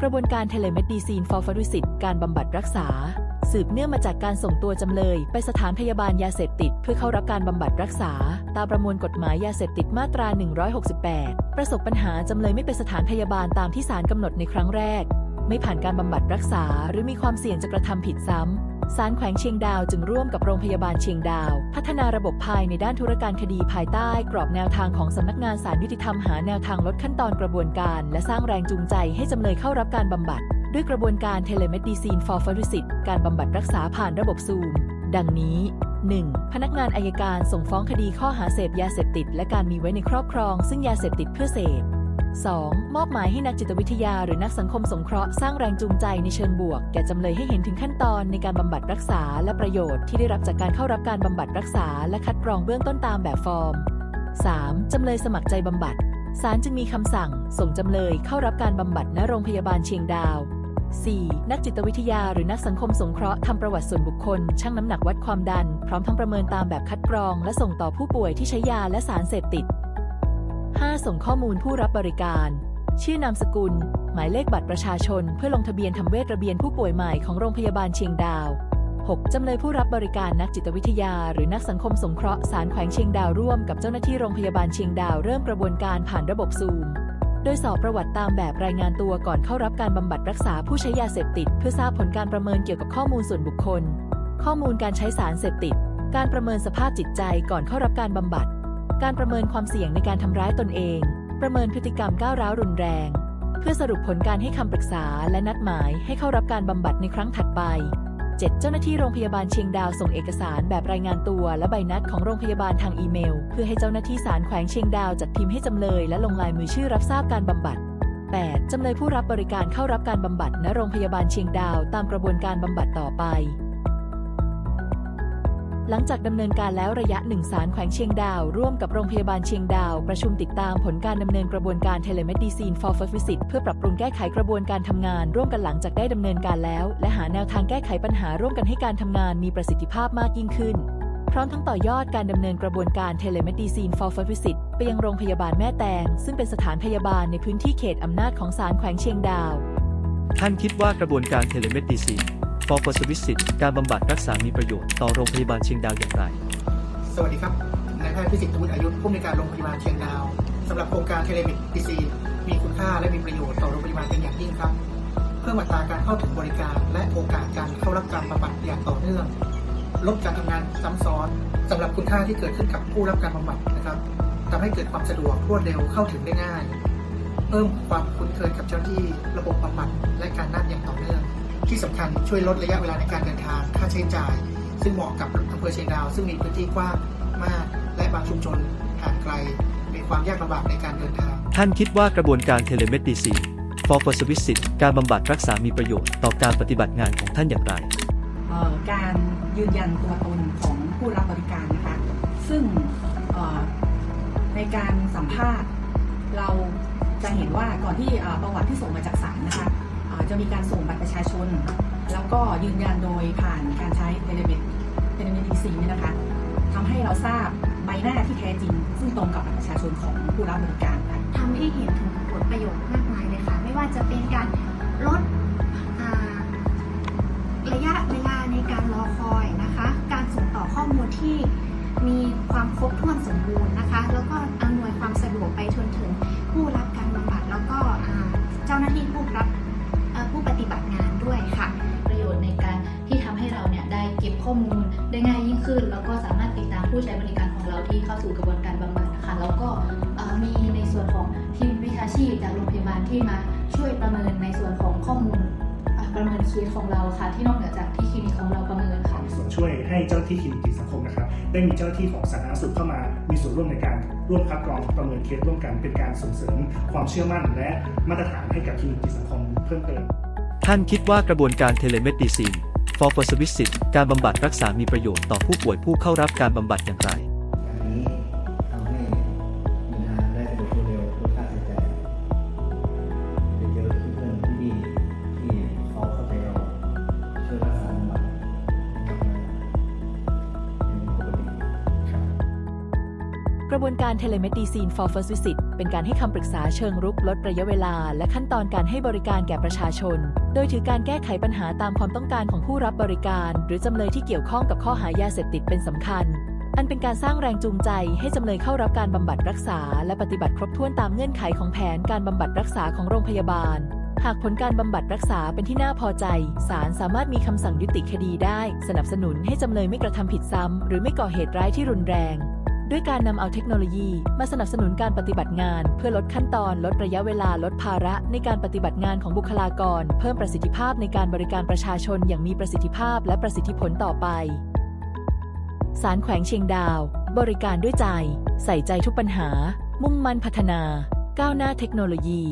กระบวนการเทเลเมดดีซีนฟอร์ฟาริสิตการบำบัดรักษา สืบเนื่องมาจากการส่งตัวจำเลย ไปสถานพยาบาลยาเสพติด เพื่อเข้ารับการบำบัดรักษา ตามประมวลกฎหมายยาเสพติดมาตรา 168 ประสบปัญหาจำเลยไม่ไปสถานพยาบาลตามที่ศาลกำหนดในครั้งแรก ไม่ผ่านการบำบัดรักษา หรือมีความเสี่ยงจะกระทำผิดซ้ำ ศาลแขวงเชียงดาวจึงร่วมกับโรงพยาบาลเชียงดาว พัฒนาระบบภายในด้านธุรการคดีภายใต้กรอบแนวทางของสำนักงานศาลยุติธรรมหาแนวทางลดขั้นตอนกระบวนการ และสร้างแรงจูงใจให้จำเลยเข้ารับการบำบัด ด้วยกระบวนการเทเลเมดดีซีนฟอร์ฟาริสิตการบำบัดรักษาผ่านระบบซูม ดังนี้ 1. พนักงานอายการส่งฟ้องคดีข้อหาเสพยาเสพติด และการมีไว้ในครอบครอง ซึ่งยาเสพติดเพื่อเสพ 2. มอบหมายให้นักจิตวิทยาหรือนักสังคมสงเคราะห์สร้างแรงจูงใจในเชิงบวก แก่จำเลยให้เห็นถึงขั้นตอนในการบำบัดรักษา และประโยชน์ที่ได้รับจากการเข้ารับการบำบัดรักษา และคัดกรองเบื้องต้นตามแบบฟอร์ม 3. จำเลยสมัครใจบำบัดศาลจึงมีคำสั่ง ส่งจำเลยเข้ารับการบำบัดณโรงพยาบาลเชียงดาว 4. นักจิตวิทยาหรือนักสังคมสงเคราะห์ทำประวัติส่วนบุคคลชั่งน้ำหนักวัดความดัน พร้อมทั้งประเมินตามแบบคัดกรอง และส่งต่อผู้ป่วยที่ใช้ยาและสารเสพติด 5. ส่งข้อมูลผู้รับบริการ ชื่อนามสกุล หมายเลขบัตรประชาชน เพื่อลงทะเบียนทำเวชระเบียนผู้ป่วยใหม่ของโรงพยาบาลเชียงดาว 6. จำเลยผู้รับบริการนักจิตวิทยา หรือนักสังคมสงเคราะห์สารแขวงเชียงดาวร่วมกับเจ้าหน้าที่โรงพยาบาลเชียงดาวเริ่มกระบวนการผ่านระบบซูม โดยสอบประวัติตามแบบรายงานตัวก่อนเข้ารับการบำบัดรักษาผู้ใช้ยาเสพติด เพื่อทราบผลการประเมินเกี่ยวกับข้อมูลส่วนบุคคล ข้อมูลการใช้สารเสพติด การประเมินสภาพจิตใจก่อนเข้ารับการบำบัด การประเมินความเสี่ยงในการทำร้ายตนเอง ประเมินพฤติกรรมก้าวร้าวรุนแรง เพื่อสรุปผลการให้คำปรึกษาและนัดหมายให้เข้ารับการบำบัดในครั้งถัดไป 7. เจ้าหน้าที่โรงพยาบาลเชียงดาวส่งเอกสารแบบรายงานตัวและใบนัดของโรงพยาบาลทางอีเมล เพื่อให้เจ้าหน้าที่ศาลแขวงเชียงดาวจัดพิมพ์ให้จำเลยและลงลายมือชื่อรับทราบการบำบัด 8. จำเลยผู้รับบริการเข้ารับการบำบัดณโรงพยาบาลเชียงดาว ตามกระบวนการบำบัดต่อไป หลังจากดำเนินการแล้วระยะหนึ่งศาลแขวงเชียงดาว ร่วมกับโรงพยาบาลเชียงดาว ประชุมติดตามผลการดำเนินกระบวนการเทเลเมด i ซีน for f i s i t เพื่อปรับปรุงแก้ไขกระบวนการทำงาน ร่วมกันหลังจากได้ดำเนินการแล้ว และหาแนวทางแก้ไขปัญหาร่วมกันให้การทำงานมีประสิทธิภาพมากยิ่งขึ้น พร้อมทั้งต่อยอดการดำเนินกระบวนการเทเลเมด i ซีน for f i s i t ไปยังโรงพยาบาลแม่แตง ซึ่งเป็นสถานพยาบาลในพื้นที่เขตอำนาจของศาลแขวงเชียงดาว ท่านคิดว่ากระบวนการเทเลเมดิซีน ฟอร์ฟอร์สวิสิตการบำบัดรักษามีประโยชน์ต่อโรงพยาบาลเชียงดาวอย่างไร สวัสดีครับ นายแพทย์พิสิทธิ์วุฒิอายุผู้อำนการโรงพยาบาลเชียงดาวสำหรับโครงการเทเลเมดิซีมีคุณค่าและมีประโยชน์ต่อโรงพยาบาลเป็นอย่างยิ่งครับ เพื่ออัตราการเข้าถึงบริการ และโอกาสการเข้ารับการบำบัดอย่างต่อเนื่อง ลดการทำงานซ้ำซ้อนสำหรับคุณค่าที่เกิดขึ้นกับผู้รับการบำบัดนะครับทำให้เกิดความสะดวกรวดเร็วเข้าถึงได้ง่าย เพิ่มความคุ้นเคยกับเจ้าหน้าที่ระบบบำบัดและการนัดอย่างต่อเนื่อง ที่สำคัญช่วยลดระยะเวลาในการเดินทางค่าใช้จ่าย ซึ่งเหมาะกับอำเภอเชียงดาว ซึ่งมีพื้นที่กว้างมาก และบางชุมชนห่างไกลมีความยากลำบากในการเดินทาง ท่านคิดว่ากระบวนการเทเลเมดิซีนฟอร์ฟอร์สวิสิตการบำบัดรักษามีประโยชน์ต่อการปฏิบัติงานของท่านอย่างไรเอ่อการยืนยันตัวตนของผู้รับบริการนะคะ ซึ่งเอ่อในการสัมภาษณ์เราจะเห็นว่าก่อนที่เอ่อประวัติที่ส่งมาจากศาลนะคะเอ่อ จะมีการส่งบัตรประชาชน แล้วก็ยืนยันโดยผ่านการใช้เทเลเมดเทเลเมดิซีนี่นะคะทำให้เราทราบใบหน้าที่แท้จริง ซึ่งตรงกับบัตรประชาชนของผู้รับบริการค่ะทำให้เห็นถึงผลประโยชน์มากมายเลยค่ะ ไม่ว่าจะเป็นการลดระยะเวลาในการรอคอยนะคะ การส่งต่อข้อมูลที่มีความครบถ้วนสมบูรณ์นะคะ แล้วก็ ใช้บริการของเราที่เข้าสู่กระบวนการบำบัดนะคะ แล้วก็เอ่อมีในส่วนของทีมวิชาชีพจากโรงพยาบาลที่มาช่วยประเมินในส่วนของข้อมูลเอ่อประเมินเคสของเราค่ะ ที่นอกเหนือจากที่คลินิกของเราประเมินค่ะส่วนช่วยให้เจ้าหน้าที่คลินิกกิจสังคมนะครับได้มีเจ้าหน้าที่ของสาธารณสุขเข้ามา มีส่วนร่วมในการร่วมคัดกรองประเมินเคสร่วมกันเป็นการส่งเสริมความเชื่อมั่น และมาตรฐานให้กับคลินิกกิจสังคมเพิ่มเติมท่านคิดว่ากระบวนการเทเลเมดิซีน ฟอร์ฟอร์สวิสิตการบำบัดรักษามีประโยชน์ต่อผู้ป่วยผู้เข้ารับการบำบัดอย่างไร กระบวนการเทเลเมด i ซีน for first visit เป็นการให้คำปรึกษาเชิงรุกลดระยะเวลา และขั้นตอนการให้บริการแก่ประชาชน โดยถือการแก้ไขปัญหาตามความต้องการของผู้รับบริการ หรือจำเลยที่เกี่ยวข้องกับข้อหายาเสพติดเป็นสำคัญ อันเป็นการสร้างแรงจูงใจให้จำเลยเข้ารับการบำบัดรักษา และปฏิบัติครบถ้วนตามเงื่อนไขของแผนการบำบัดรักษาของโรงพยาบาลหากผลการบำบัดรักษาเป็นที่น่าพอใจ ศาลสามารถมีคำสั่งยุติคดีได้ สนับสนุนให้จำเลยไม่กระทำผิดซ้ำ หรือไม่ก่อเหตุร้ายที่รุนแรง ด้วยการนำเอาเทคโนโลยี มาสนับสนุนการปฏิบัติงาน เพื่อลดขั้นตอน ลดระยะเวลาลดภาระในการปฏิบัติงานของบุคลากร เพิ่มประสิทธิภาพในการบริการประชาชนอย่างมีประสิทธิภาพและประสิทธิผลต่อไปศาลแขวงเชียงดาว บริการด้วยใจ ใส่ใจทุกปัญหา มุ่งมั่นพัฒนา ก้าวหน้าเทคโนโลยี